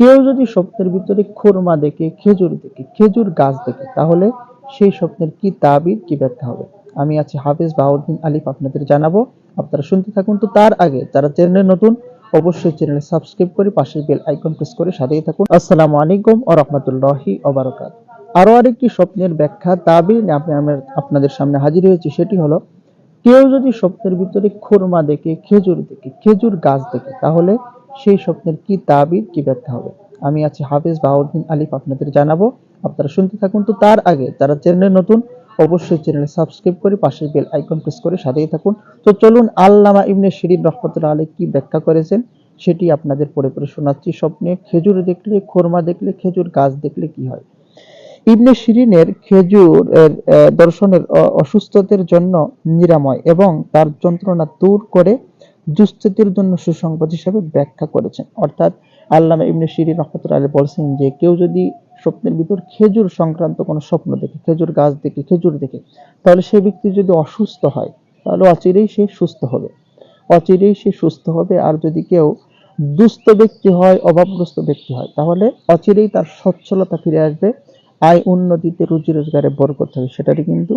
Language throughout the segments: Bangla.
কেউ যদি স্বপ্নের ভিতরে খোরমা দেখে, খেজুর দেখে, খেজুর গাছ দেখে, তাহলে সেই স্বপ্নের কি তাবির, কি ব্যাখ্যা হবে? আমি আছি হাফেজ বাউদ্দিন আলিফ, আপনাদের জানাব। আপনারা শুনতে থাকুন তো তার আগে, যারা চ্যানেলে নতুন, অবশ্যই চ্যানেলে সাবস্ক্রাইব করে পাশের বেল আইকন প্রেস করে সাথেই থাকুন। আসসালামু আলাইকুম ও রহমতুল্লাহি ওবারাকাত আরও আরেকটি স্বপ্নের ব্যাখ্যা, তাবির আমার- আপনাদের সামনে হাজির হয়েছি, সেটি হলো, কেউ যদি স্বপ্নের ভিতরে খুরমা দেখে, খেজুর দেখে, খেজুর গাছ দেখে, তাহলে সেই স্বপ্নের কি তাবির, কি ব্যাখ্যা হবে? আমি আছি হাফিজ বাউদ্দিন আলিফ, আপনাদের জানাব। আপনারা শুনতে থাকুন তো তার আগে, যারা চ্যানেলে নতুন, অবশ্যই চ্যানেলে সাবস্ক্রাইব করে পাশের বেল আইকন প্রেস করে সাথেই থাকুন। তো চলুন, আল্লামা ইবনে শিরিন রহমতুল্লাহ আলী কি ব্যাখ্যা করেছেন, সেটি আপনাদের পড়ে পড়ে শোনাচ্ছি। স্বপ্নে খেজুর দেখলে, খোরমা দেখলে, খেজুর গাছ দেখলে কি হয়? ইবনে শিরিনের খেজুর দর্শনের অসুস্থতার জন্য নিরাময় এবং তার যন্ত্রণা দূর করে দুস্থিতির জন্য সুসংবাদ হিসাবে ব্যাখ্যা করেছেন। অর্থাৎ আল্লামা ইবনে শিরিন রহমতুল্লাহ আলী বলছেন যে, কেউ যদি স্বপ্নের ভিতর খেজুর সংক্রান্ত কোনো স্বপ্ন দেখে, খেজুর গাছ দেখে, খেজুর দেখে, তাহলে সেই ব্যক্তি যদি অসুস্থ হয়, তাহলে অচিরেই সে সুস্থ হবে। অচিরেই সে সুস্থ হবে, আর যদি কেউ দুস্থ ব্যক্তি হয়, অভাবগ্রস্ত ব্যক্তি হয়, তাহলে অচিরেই তার সচ্ছলতা ফিরে আসবে, আয় উন্নতিতে রুজি রোজগারে বরকত হবে। সেটারই কিন্তু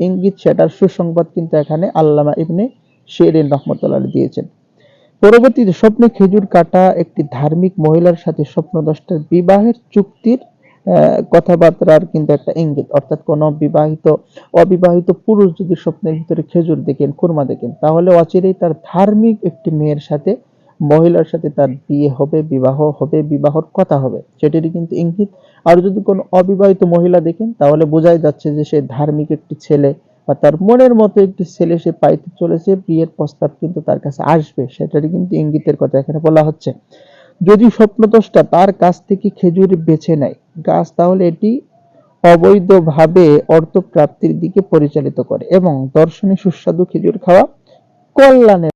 ইঙ্গিত, সেটার সুসংবাদ কিন্তু এখানে আল্লামা ইবনে শেরিন রহমতুল্লাহ দিয়েছেন। পরবর্তীতে স্বপ্নে খেজুর কাটা একটি ধার্মিক মহিলার সাথে স্বপ্নদ্রষ্টার বিবাহের চুক্তির কথাবার্তার কিন্তু একটা ইঙ্গিত। অর্থাৎ কোনো বিবাহিত, অবিবাহিত পুরুষ যদি স্বপ্নের ভিতরে খেজুর দেখেন কুরমা দেখেন, তাহলে অচিরেই তার ধার্মিক একটি মেয়ের সাথে, মহিলার সাথে তার বিয়ে হবে, বিবাহ হবে, বিবাহর কথা হবে। সেটিরই কিন্তু ইঙ্গিত। আর যদি কোনো অবিবাহিত মহিলা দেখেন, তাহলে বোঝাই যাচ্ছে যে সে ধার্মিক একটি ছেলে। বা তার মনের মতো একটি ছেলে সে পাইতে চলেছে, বিয়ের প্রস্তাব কিন্তু তার কাছে আসবে। সেটারই কিন্তু ইঙ্গিতের কথা এখানে বলা হচ্ছে। যদি স্বপ্নদোষটা তার কাছ থেকে খেজুর বেছে নেয়, গাছ তাহলে এটি অবৈধভাবে অর্থ প্রাপ্তির দিকে পরিচালিত করে এবং দর্শনে সুস্বাদু খেজুর খাওয়া কল্যাণের